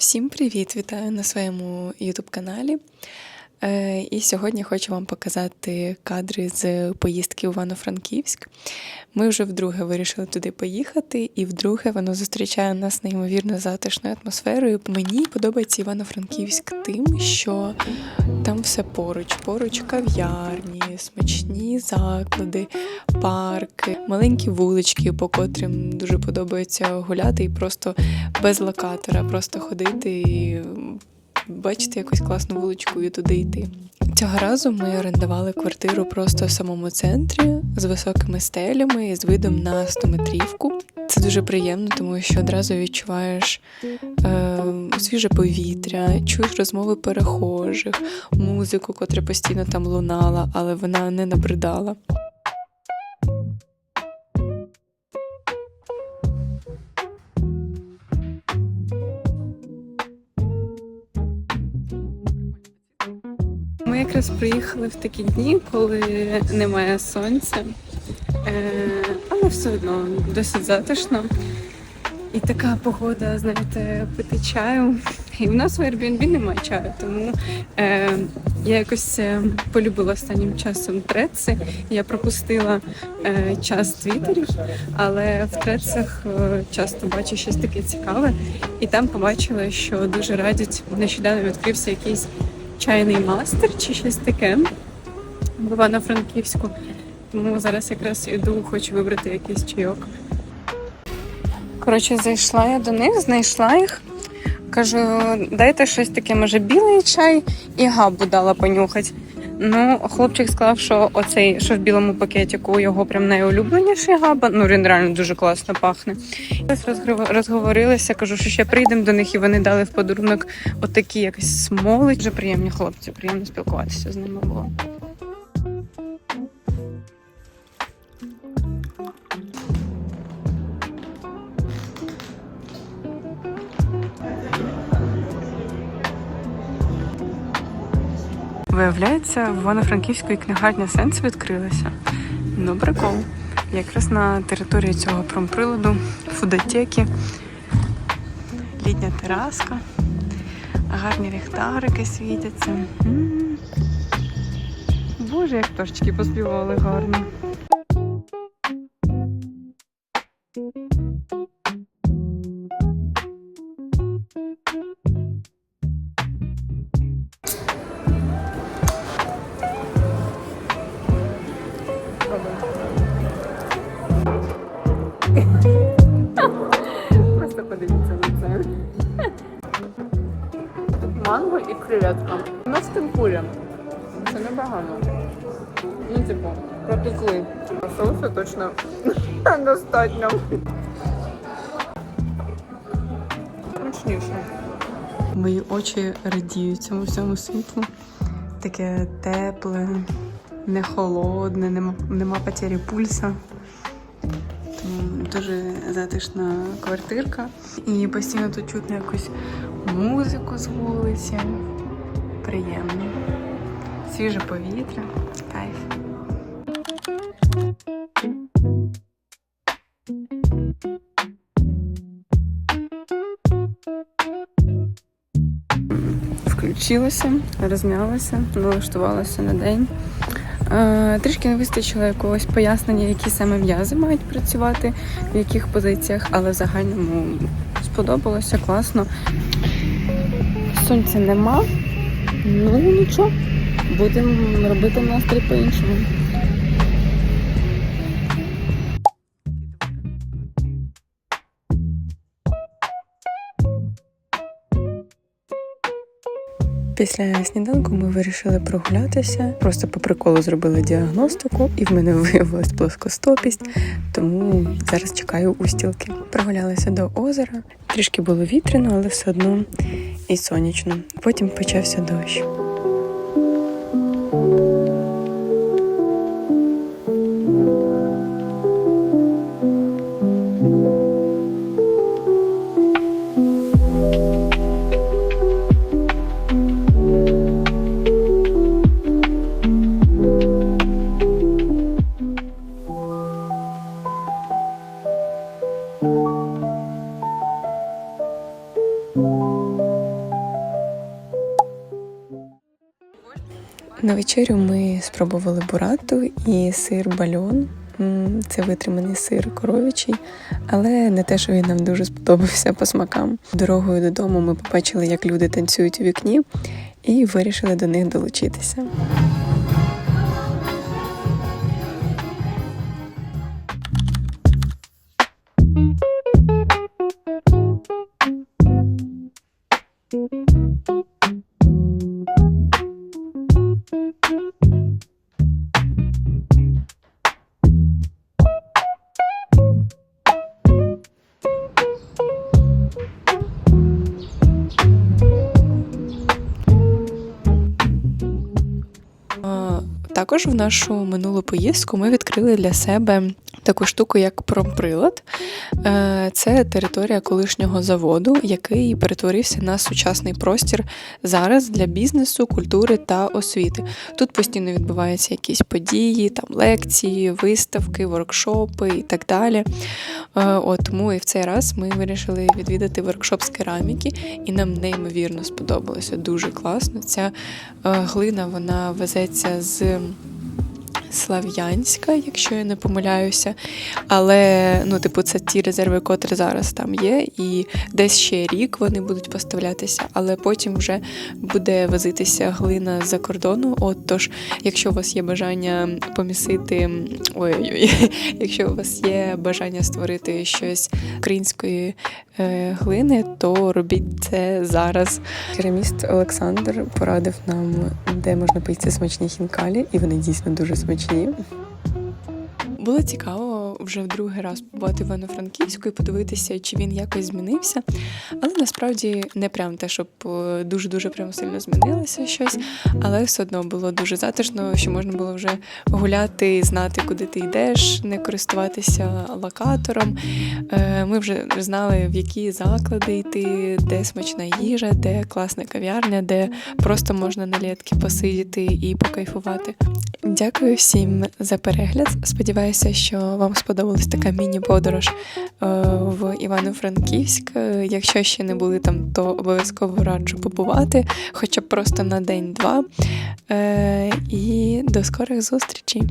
Всім привіт! Вітаю на своєму youtube каналі. Е, І сьогодні хочу вам показати кадри з поїздки у Івано-Франківськ. Ми вже вдруге вирішили туди поїхати, і вдруге воно зустрічає нас неймовірно затишною атмосферою. Мені подобається Івано-Франківськ тим, що там все поруч, поруч кав'ярні, смачні заклади, парки, маленькі вулички, по котрим дуже подобається гуляти і просто без локатора, просто ходити і бачити якусь класну вуличку і туди йти. Цього разу ми орендували квартиру просто в самому центрі з високими стелями і з видом на 100-метрівку. Це дуже приємно, тому що одразу відчуваєш е, свіже повітря, чуєш розмови перехожих, музику, котра постійно там лунала, але вона не набридала. Ми якраз приїхали в такі дні, коли немає сонця, е, але все одно досить затишно. І така погода, знаєте, пити чаю. І в нас в Airbnb немає чаю, тому е, я якось е, полюбила останнім часом треци. Я пропустила е, час твіттерів, але в трецах е, часто бачу щось таке цікаве. І там побачила, що дуже радять. Нещодавно відкрився якийсь чайний мастер чи щось таке в Івано-Франківську. Тому зараз якраз іду, хочу вибрати якийсь чайок. Коротше, зайшла я до них, знайшла їх. Кажу, дайте щось таке, може, білий чай і габу дала понюхати. Ну, хлопчик сказав, що оцей, що в білому пакетику, його прям найулюбленіший габа. Ну, він реально дуже класно пахне. Ось розговорилися, кажу, що ще прийдемо до них, і вони дали в подарунок отакі якісь смоли. Дуже приємні хлопці, приємно спілкуватися з ними було. Виявляється, в Івано-Франківської книгарня Сенс відкрилася. Ну, прикол. Якраз на території цього промприладу, фудотеки, літня тераска, гарні ліхтарики світяться. Боже, як пташечки поспівали гарно. Просто подивіться на це. Манго і креветка. У нас темпуря. Це непогано. Ну, типу, протекли. А соусу точно достатньо. Смачніше. Мої очі радіють цьому всьому світлу. Таке тепле, не холодне, нема, нема потері пульса. Тому дуже затишна квартирка. І постійно тут чутно якусь музику з вулиці. Приємно. Свіже повітря. Кайф. Включилася, розм'ялася, налаштувалася на день. Е, Трішки не вистачило якогось пояснення, які саме м'язи мають працювати, в яких позиціях, але в загальному сподобалося класно. Сонця нема, ну нічого, будемо робити настрій по-іншому. Після сніданку ми вирішили прогулятися. Просто по приколу зробили діагностику, і в мене виявилась плоскостопість, тому зараз чекаю устілки. Прогулялися до озера. Трішки було вітряно, але все одно і сонячно. Потім почався дощ. На вечерю ми спробували бурату і сир бальон. Це витриманий сир коров'ячий, але не те, що він нам дуже сподобався по смакам. Дорогою додому ми побачили, як люди танцюють у вікні, і вирішили до них долучитися. А, Також в нашу минулу поїздку ми відкрили для себе таку штуку, як промприлад. Е, Це територія колишнього заводу, який перетворився на сучасний простір зараз для бізнесу, культури та освіти. Тут постійно відбуваються якісь події, там лекції, виставки, воркшопи і так далі. Е, От тому і в цей раз ми вирішили відвідати воркшоп з кераміки, і нам неймовірно сподобалося. Дуже класно. Ця е, глина вона везеться з. Слав'янська, якщо я не помиляюся. Але ну, типу, це ті резерви, котрі зараз там є, і десь ще рік вони будуть поставлятися, але потім вже буде возитися глина з-за кордону. От тож, якщо у вас є бажання помісити, ой-ой-ой, якщо у вас є бажання створити щось української глини, то робіть це зараз. Кераміст Олександр порадив нам, де можна поїсти смачні хінкалі, і вони дійсно дуже смачні. Було цікаво вже в другий раз побувати в Івано-Франківську і подивитися, чи він якось змінився. Але насправді не прям те, щоб е, дуже-дуже прям сильно змінилося щось. Але все одно було дуже затишно, що можна було вже гуляти, знати, куди ти йдеш, не користуватися локатором. Е, Ми вже знали, в які заклади йти, де смачна їжа, де класна кав'ярня, де просто можна на літки посидіти і покайфувати. Дякую всім за перегляд. Сподіваюся, що вам сподобалась така міні-подорож е, в Івано-Франківськ. Е, Якщо ще не були там, то обов'язково раджу побувати, хоча б просто на день-два. Е, І до скорих зустрічей!